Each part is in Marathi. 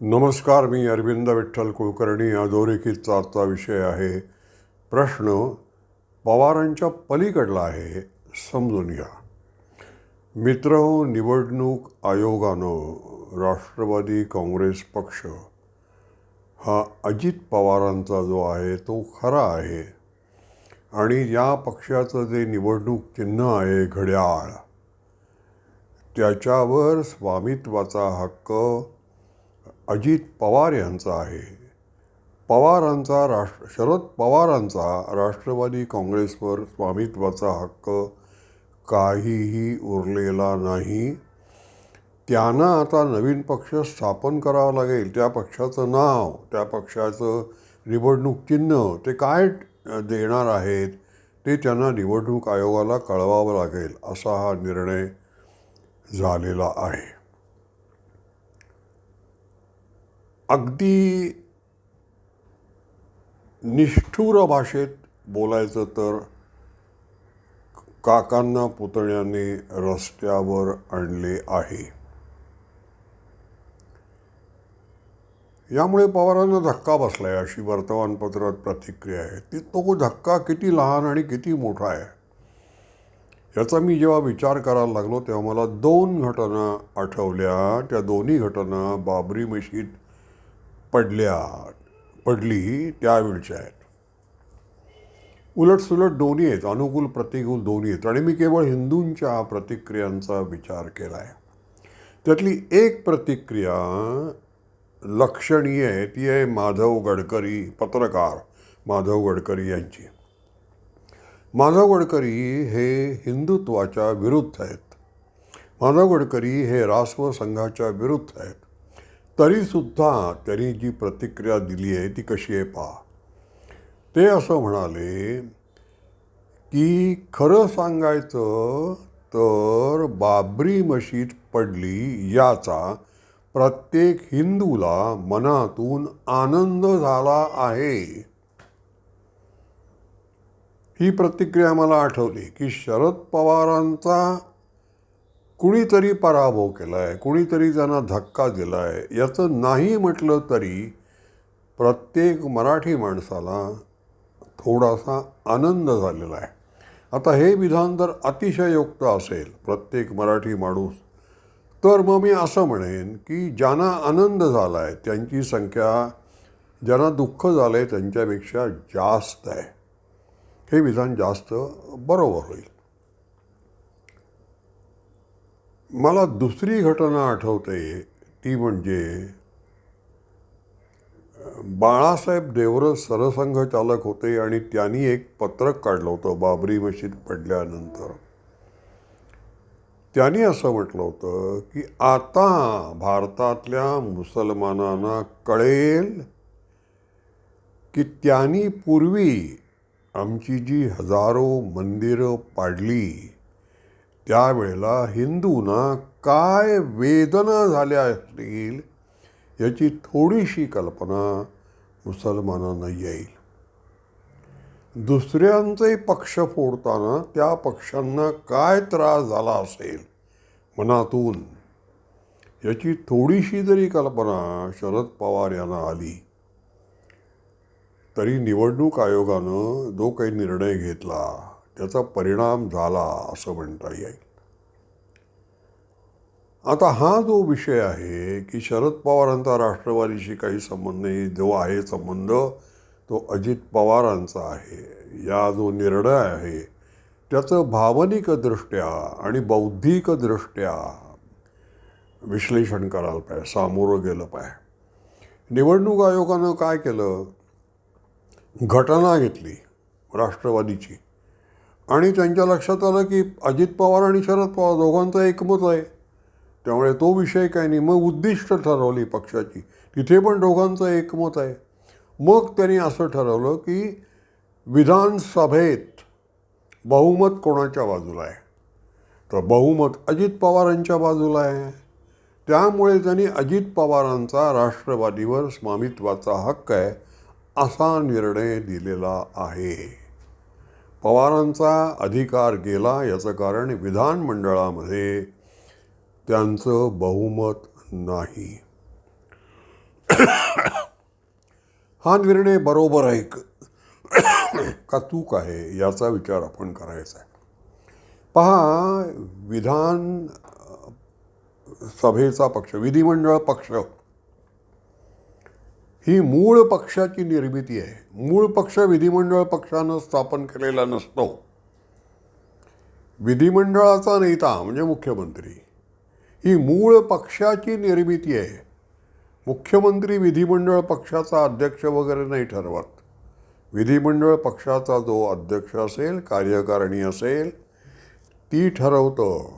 नमस्कार मी अरविंद विठ्ठल कुलकर्णी. अधोरेखितचा आजचा विषय आहे. प्रश्न पवारांच्या पलीकडला आहे समजून घ्या. मित्र निवडणूक आयोगानं राष्ट्रवादी काँग्रेस पक्ष हा अजित पवारांचा जो आहे तो खरा आहे. आणि या पक्षाचं जे निवडणूक चिन्ह आहे घड्याळ त्याच्यावर स्वामित्वाचा हक्क अजित पवार यांचा आहे. पवारांचा राष्ट्र शरद पवारांचा राष्ट्रवादी काँग्रेसवर स्वामित्वाचा हक्क काहीही उरलेला नाही. त्यांना आता नवीन पक्ष स्थापन करावं लागेल. त्या पक्षाचं नाव त्या पक्षाचं निवडणूक चिन्ह ते काय देणार आहेत ते त्यांना निवडणूक आयोगाला कळवावं लागेल असा हा निर्णय झालेला आहे. अगदी निष्ठुर भाषेत बोलायचं तर काकांना पुतण्याने रस्त्यावर आणले आहे. यामुळे पवारांना धक्का बसला आहे अशी वर्तमानपत्रात प्रतिक्रिया आहे. ती तो धक्का किती लहान आणि किती मोठा आहे? याचा मी जेव्हा विचार करायला लागलो तेव्हा मला दोन घटना आठवल्या. त्या दोन्ही घटना बाबरी मशीद पडल्या. पडली त्यावेळच्या आहेत. उलटसुलट दोन्ही आहेत. अनुकूल प्रतिकूल दोन्ही आहेत. आणि मी केवळ हिंदूंच्या प्रतिक्रियांचा विचार केला आहे त्यातली एक प्रतिक्रिया लक्षणीय आहे. ती आहे माधव गडकरी पत्रकार माधव गडकरी यांची. माधव गडकरी हे हिंदुत्वाच्या विरुद्ध आहेत. माधव गडकरी हे राष्ट्र संघाच्या विरुद्ध आहेत. तरीसुद्धा त्यांनी जी प्रतिक्रिया दिली आहे ती कशी आहे पहा. ते असं म्हणाले की खरं सांगायचं तर बाबरी मशीद पडली याचा प्रत्येक हिंदूला मनातून आनंद झाला आहे. ही प्रतिक्रिया मला आठवली की शरद पवारांचा कुणीतरी पराभव केला आहे कुणीतरी त्यांना धक्का दिला आहे याचं नाही म्हटलं तरी प्रत्येक मराठी माणसाला थोडासा आनंद झालेला आहे. आता हे विधान जर अतिशयोक्त असेल प्रत्येक मराठी माणूस तर मग मी असं म्हणेन की ज्यांना आनंद झाला आहे त्यांची संख्या ज्यांना दुःख झालं आहे त्यांच्यापेक्षा जास्त आहे. हे विधान जास्त बरोबर होईल. मला दुसरी घटना आठवते ती म्हणजे बाळासाहेब देवरस सरसंघचालक होते आणि त्यांनी एक पत्रक काढलं होतं बाबरी मशीद पडल्यानंतर. त्यांनी असं म्हटलं होतं की आता भारतातल्या मुसलमानांना कळेल की त्यांनी पूर्वी आमची जी हजारो मंदिरं पाडली त्यावेळेला हिंदूंना काय वेदना झाल्या असतील याची थोडीशी कल्पना मुसलमानांना येईल. दुसऱ्यांचे पक्ष फोडताना त्या पक्षांना काय त्रास झाला असेल मनातून याची थोडीशी जरी कल्पना शरद पवार यांना आली तरी निवडणूक आयोगानं जो काही निर्णय घेतला त्याचा परिणाम झाला असं म्हणता येईल. आता हा जो विषय आहे की शरद पवारांचा राष्ट्रवादीशी काही संबंध नाही जो आहे संबंध तो अजित पवारांचा आहे. या जो निर्णय आहे त्याचं भावनिकदृष्ट्या आणि बौद्धिकदृष्ट्या विश्लेषण करायला पाहिजे सामोरं गेलं पाहिजे. निवडणूक आयोगानं काय केलं? घटना घेतली राष्ट्रवादीची. आणि त्यांच्या लक्षात आलं की अजित पवार आणि शरद पवार दोघांचं एकमत आहे. त्यामुळे तो विषय काय नाही. मग उद्दिष्ट ठरवली पक्षाची. तिथे पण दोघांचं एकमत आहे. मग त्यांनी असं ठरवलं की विधानसभेत बहुमत कोणाच्या बाजूला आहे? तर बहुमत अजित पवारांच्या बाजूला आहे. त्यामुळे त्यांनी अजित पवारांचा राष्ट्रवादीवर स्वामित्वाचा हक्क आहे असा निर्णय दिलेला आहे. पवारांचा अधिकार गेला याचं कारण विधानमंडळामध्ये त्यांचं बहुमत नाही. हा निर्णय बरोबर आहे का चूक आहे याचा विचार आपण करायचा आहे. पहा विधान सभेचा पक्ष विधिमंडळ पक्ष ही मूळ पक्षाची निर्मिती आहे. मूळ पक्ष विधिमंडळ पक्षानं स्थापन केलेला नसतो. विधिमंडळाचा नेता म्हणजे मुख्यमंत्री. ही मूळ पक्षाची निर्मिती आहे. मुख्यमंत्री विधिमंडळ पक्षाचा अध्यक्ष वगैरे नाही ठरवत. विधिमंडळ पक्षाचा जो अध्यक्ष असेल कार्यकारिणी असेल ती ठरवतं.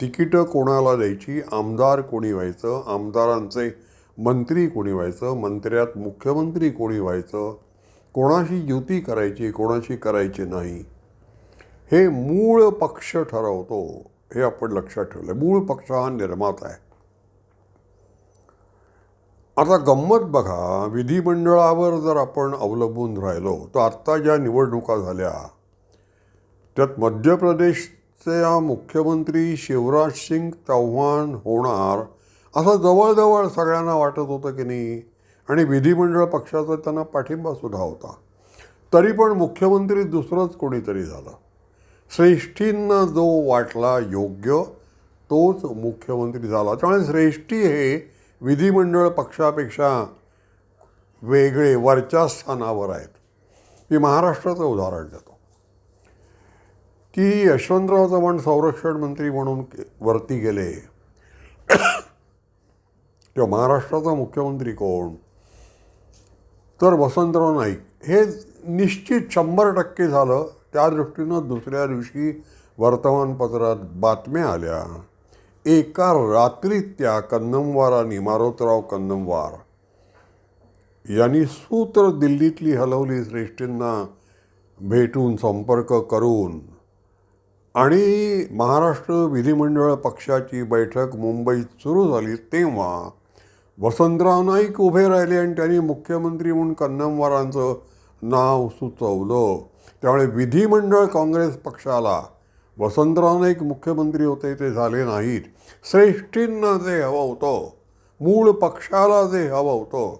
तिकीटं कोणाला द्यायची आमदार कोणी व्हायचं आमदारांचे मंत्री कोणी व्हायचं? मंत्र्यात मुख्यमंत्री कोणी व्हायचं? कोणाशी युती करायची कोणाशी करायची नाही? हे मूळ पक्ष ठरवतो हे आपण लक्षात ठेवलं मूळ पक्ष हा निर्माता आहे. आता गंमत बघा विधिमंडळावर जर आपण अवलंबून राहिलो तर आत्ता ज्या निवडणुका झाल्या त्यात मध्य प्रदेशचे मुख्यमंत्री शिवराज सिंग चौहान होणार असं जवळजवळ सगळ्यांना वाटत होतं की नाही. आणि विधिमंडळ पक्षाचा त्यांना पाठिंबासुद्धा होता. तरी पण मुख्यमंत्री दुसरंच कोणीतरी झालं. श्रेष्ठींना जो वाटला योग्य तोच मुख्यमंत्री झाला. त्यामुळे श्रेष्ठी हे विधिमंडळ पक्षापेक्षा वेगळे वरच्या स्थानावर आहेत. मी महाराष्ट्राचं उदाहरण देतो. की यशवंतराव चव्हाण संरक्षण मंत्री म्हणून वरती गेले. किंवा महाराष्ट्राचा मुख्यमंत्री कोण? तर वसंतराव नाईक. हे निश्चित शंभर टक्के झालं. त्या दृष्टीनं दुसऱ्या दिवशी वर्तमानपत्रात बातम्या आल्या. एका रात्रीत त्या कन्नमवारांनी मारोतराव कन्नमवार यांनी सूत्र दिल्लीतली हलवली श्रेष्ठींना भेटून संपर्क करून आणि महाराष्ट्र विधिमंडळ पक्षाची बैठक मुंबईत सुरू झाली तेव्हा वसंतराव नाईक उभे राहिले आणि त्यांनी मुख्यमंत्री म्हणून कन्नमवारांचं नाव सुचवलं. त्यामुळे विधिमंडळ काँग्रेस पक्षाला वसंतराव नाईक मुख्यमंत्री होते ते झाले नाहीत. श्रेष्ठींना जे हवं होतं मूळ पक्षाला जे हवं होतं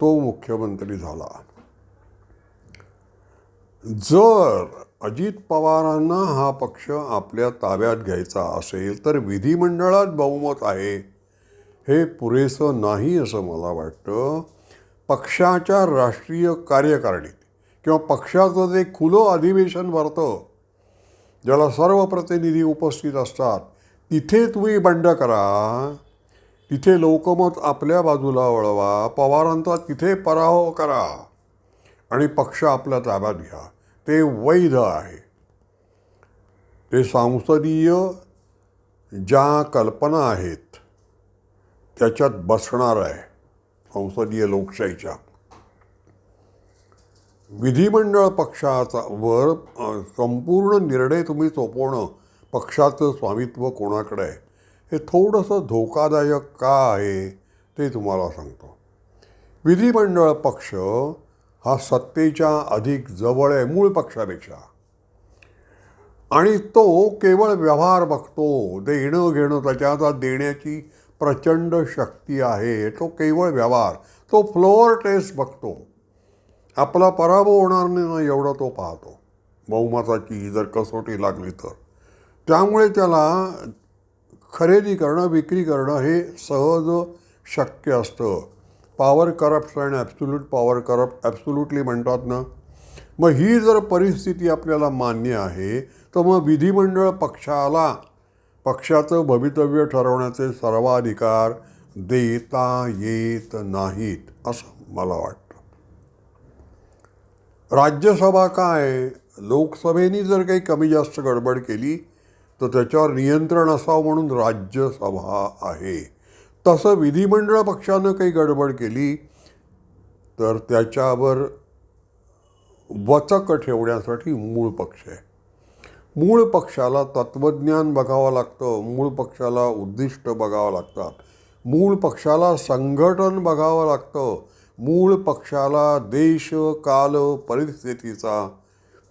तो मुख्यमंत्री झाला. जर अजित पवारांना हा पक्ष आपल्या ताब्यात घ्यायचा असेल तर विधिमंडळात बहुमत आहे. हे पुरेसं नाही असं मला वाटतं. पक्षाच्या राष्ट्रीय कार्यकारिणीत किंवा पक्षाचं जे खुलं अधिवेशन भरतं ज्याला सर्व प्रतिनिधी उपस्थित असतात तिथे तुम्ही बंड करा. तिथे लोकमत आपल्या बाजूला वळवा. पवारांचा तिथे पराभव करा. आणि पक्ष आपल्या ताब्यात घ्या. ते वैध आहे. ते संसदीय ज्या कल्पना आहेत त्याच्यात बसणार आहे संसदीय लोकशाहीच्या. विधिमंडळ पक्षाचा वर संपूर्ण निर्णय तुम्ही सोपवणं पक्षाचं स्वामित्व कोणाकडे आहे? हे थोडंसं धोकादायक का आहे ते तुम्हाला सांगतो. विधिमंडळ पक्ष हा सत्तेच्या अधिक जवळ आहे मूळ पक्षापेक्षा. आणि तो केवळ व्यवहार बघतो देणं घेणं त्याच्यात देण्याची प्रचंड शक्ती आहे. तो केवळ व्यवहार तो फ्लोअर टेस्ट बघतो. आपला पराभव होणार नाही ना एवढं तो पाहतो. बहुमताची जर कसोटी लागली तर. त्यामुळे त्याला खरेदी करणं विक्री करणं हे सहज शक्य असतं. Power corrupt and absolute power corrupt absolutely म्हणतात ना? मग ही जर परिस्थिती आपल्याला मान्य आहे तर मग विधिमंडळ पक्षाला पक्षाचं भवितव्य ठरवण्याचे सर्वाधिकार देता येत नाहीत असं मला वाटतं. राज्यसभा काय? लोकसभेने जर काही कमी जास्त गडबड केली तर त्याच्यावर नियंत्रण असावं म्हणून राज्यसभा आहे. तसं विधिमंडळ पक्षानं काही गडबड केली तर त्याच्यावर वचक ठेवण्यासाठी मूळ पक्ष आहे. मूळ पक्षाला तत्त्वज्ञान बघावं लागतं मूळ पक्षाला उद्दिष्ट बघावं लागतात. मूळ पक्षाला संघटन बघावं लागतं. मूळ पक्षाला देश काल परिस्थितीचा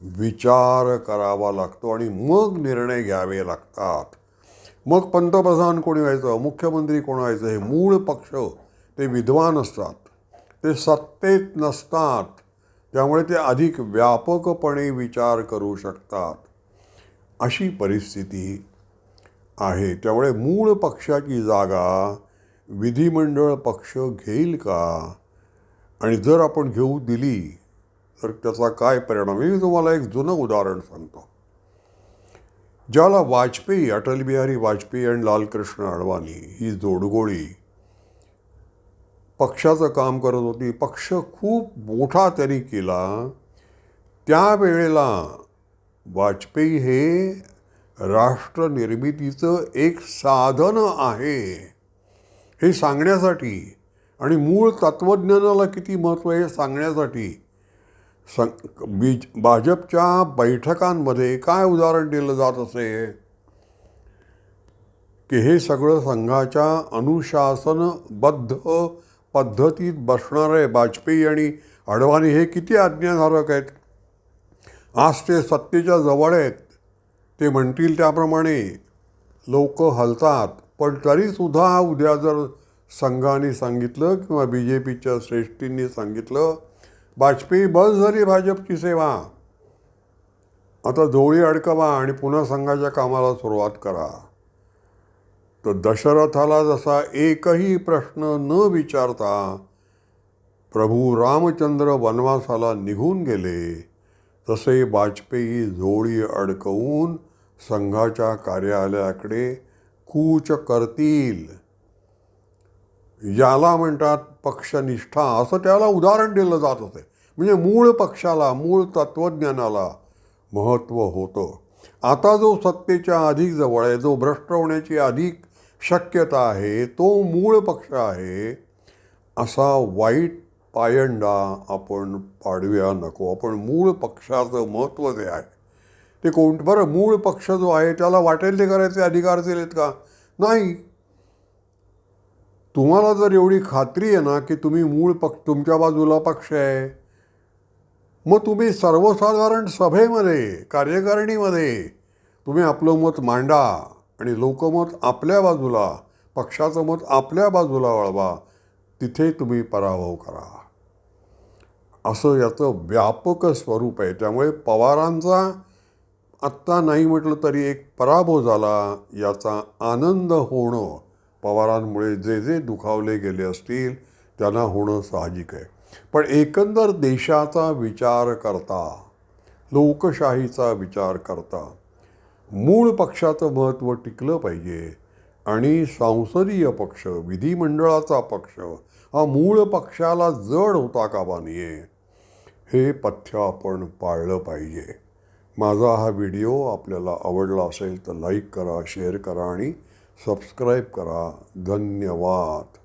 विचार करावा लागतो आणि मग निर्णय घ्यावे लागतात. मग पंतप्रधान कोणी व्हायचं? मुख्यमंत्री कोण व्हायचं? हे मूळ पक्ष ते विद्वान असतात. ते सत्तेत नसतात. त्यामुळे ते अधिक व्यापकपणे विचार करू शकतात. अशी परिस्थिती आहे. त्यामुळे मूळ पक्षाची जागा विधिमंडळ पक्ष घेईल का? आणि जर आपण घेऊ दिली तर त्याचा काय परिणाम? मी तुम्हाला एक जुनं उदाहरण सांगतो. ज्याला वाजपेयी अटल बिहारी वाजपेयी आणि लालकृष्ण अडवाणी ही जोडगोळी पक्षाचं काम करत होती पक्ष खूप मोठा तरी केला त्यावेळेला वाजपेयी हे राष्ट्र निर्मितीचं एक साधन आहे. हे सांगण्यासाठी आणि मूळ तत्त्वज्ञानाला किती महत्त्व आहे हे सांगण्यासाठी सं बीज भाजपच्या बैठकांमध्ये काय उदाहरण दिलं जात असे? की हे सगळं संघाच्या अनुशासनबद्ध पद्धतीत बसणारे वाजपेयी आणि अडवाणी हे किती आज्ञाधारक आहेत? आज ते सत्तेच्या जवळ आहेत. ते म्हणतील त्याप्रमाणे. लोक हलतात. पण तरीसुद्धा उद्या जर संघाने सांगितलं किंवा बी जे पीच्या श्रेष्ठींनी सांगितलं वाजपेयी बस झाली भाजपची सेवा. आता जोळी अडकवा आणि पुन्हा संघाच्या कामाला सुरुवात करा. तर दशरथाला जसा एकही प्रश्न न विचारता प्रभू रामचंद्र वनवासाला निघून गेले. तसे वाजपेयी जोडी अडकवून संघाच्या कार्यालयाकडे कूच करतील. याला म्हणतात पक्षनिष्ठा. असं त्याला उदाहरण दिलं जात होते. म्हणजे मूळ पक्षाला मूळ तत्त्वज्ञानाला महत्त्व होतं. आता जो सत्तेच्या अधिक जवळ आहे जो भ्रष्ट होण्याची अधिक शक्यता आहे तो मूळ पक्ष आहे असा वाईट पायंडा आपण पाडव्या नको. आपण मूळ पक्षाचं महत्त्व जे आहे ते कोण? बरं मूळ पक्ष जो आहे त्याला वाटेल ते करायचे अधिकार दिलेत का? नाही. तुम्हाला जर एवढी खात्री आहे ना की तुम्ही मूळ पक्ष तुमच्या बाजूला पक्ष आहे मग तुम्ही सर्वसाधारण सभेमध्ये कार्यकारिणीमध्ये तुम्ही आपलं मत मांडा आणि लोकमत आपल्या बाजूला पक्षाचं मत आपल्या बाजूला वळवा. तिथे तुम्ही पराभव करा. असं याचं व्यापक स्वरूप आहे. त्यामुळे पवारांचा आत्ता नाही म्हटलं तरी एक पराभव झाला याचा आनंद होणं पवारांमुळे जे जे दुखावले गेले असतील त्यांना होणं साहजिक आहे. पण एकंदर देशाचा विचार करता लोकशाहीचा विचार करता मूळ पक्षाचं महत्त्व टिकलं पाहिजे आणि संसदीय पक्ष विधिमंडळाचा पक्ष हा मूळ पक्षाला जड होता कामा नये. हे पथ्य आपण पाळलं पाहिजे. माझा हा व्हिडिओ आपल्याला आवडला असेल तर लाईक करा शेअर करा आणि सबस्क्राईब करा. धन्यवाद.